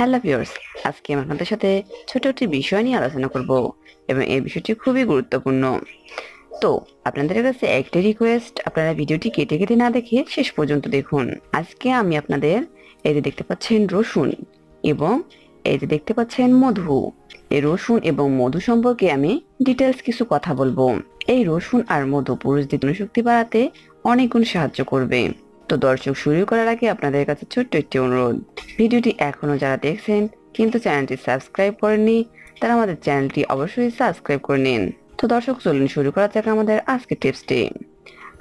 Hello viewers, আজকে আমি আপনাদের সাথে ছোট একটি বিষয় নিয়ে আলোচনা করব এবং এই বিষয়টি খুবই গুরুত্বপূর্ণ। তো আপনাদের কাছে একটি রিকোয়েস্ট আপনারা ভিডিওটি কেটে কেটে না দেখে শেষ পর্যন্ত দেখুন। আজকে আমি আপনাদের এই যে দেখতে পাচ্ছেন রসুন এবং এই যে দেখতে পাচ্ছেন মধু। এই রসুন এবং মধু সম্পর্কে আমি ডিটেলস কিছু কথা বলব। এই রসুন আর মধু পুরুষদের শক্তি বাড়াতে অনেক গুণ সাহায্য করবে। তো দর্শক, শুরু করার আগে আপনাদের কাছে ছোট্ট একটি অনুরোধ। ভিডিওটি এখনও যারা দেখছেন, কিন্তু চ্যানেলটি সাবস্ক্রাইব করেননি, তারা আমাদের চ্যানেলটি অবশ্যই সাবস্ক্রাইব করে নিন। তো দর্শক, চলুন শুরু করা যাক আমাদের আজকে টিপসটি।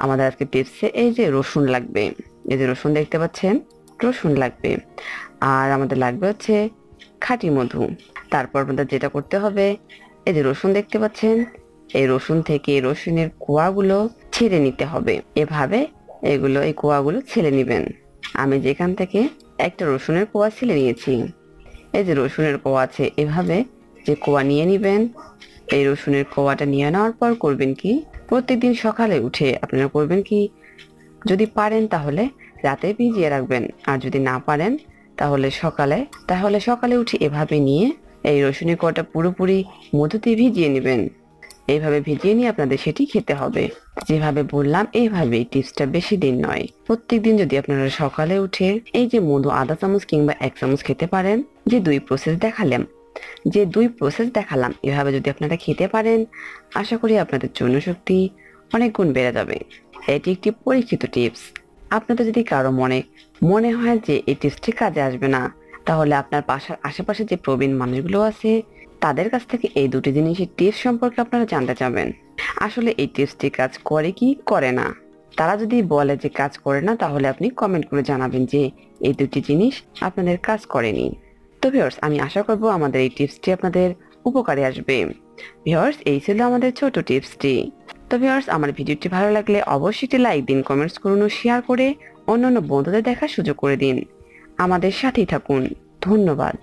আমাদের আজকে টিপসে এই যে রসুন লাগবে। এই যে রসুন দেখতে পাচ্ছেন, রসুন লাগবে। আর আমাদের লাগবে হচ্ছে খাঁটি মধু। তারপর আমাদের যেটা করতে হবে, এই যে রসুন দেখতে পাচ্ছেন, এই রসুন থেকে রসুনের কোয়াগুলো ছেড়ে নিতে হবে। এভাবে এগুলো, এই কোয়াগুলো ছেলে নেবেন। আমি যেখান থেকে একটা রসুনের কোয়া ছেলে নিয়েছি। এই যে রসুনের কোয়া আছে, এভাবে যে কোয়া নিয়ে নেবেন, এই রসুনের কোয়াটা নিয়ে নেওয়ার পর করবেন কি, প্রত্যেকদিন সকালে উঠে আপনারা করবেন কি, যদি পারেন তাহলে রাতে ভিজিয়ে রাখবেন। আর যদি না পারেন তাহলে সকালে তাহলে সকালে উঠে এভাবে নিয়ে এই রসুনের কোয়াটা পুরোপুরি মধুতে ভিজিয়ে নেবেন। এইভাবে ভিজিয়ে নিয়ে আপনাদের সেটি খেতে হবে। যেভাবে বললাম এইভাবে টিপসটা বেশি দিন নয়। প্রত্যেক দিন যদি আপনারা সকালে উঠে এই যে মধু আধা চামচ কিংবা এক চামচ খেতে পারেন, যে দুই প্রসেস দেখালাম, যে দুই প্রসেস দেখালাম, এভাবে যদি আপনারা খেতে পারেন, আশা করি আপনাদের যৌনশক্তি অনেক গুণ বেড়ে যাবে। এটি একটি পরীক্ষিত টিপস। আপনাদের যদি কারও মনে মনে হয় যে এই টিপসটি কাজে আসবে না, তাহলে আপনার পাশার আশেপাশে যে প্রবীণ মানুষগুলো আছে তাদের কাছ থেকে এই দুটি জিনিসের টিপস সম্পর্কে আপনারা জানতে চাবেন। আসলে এই টিপসটি কাজ করে কি করে না? তারা যদি বলে যে কাজ করে না, তাহলে আপনি কমেন্ট করে জানাবেন যে এই দুটি জিনিস আপনাদের কাজ করেনি। তো ভিউয়ার্স আমি আশা করব আমাদের এই টিপসটি আপনাদের উপকারে আসবে। ভিউয়ার্স এই ছিল আমাদের ছোট টিপসটি তো ভিউয়ার্স আমার ভিডিওটি ভালো লাগলে অবশ্যই লাইক দিন কমেন্টস করুন ও শেয়ার করে অন্যান্য বন্ধুদের দেখার সুযোগ করে দিন। আমাদের সাথেই থাকুন। ধন্যবাদ।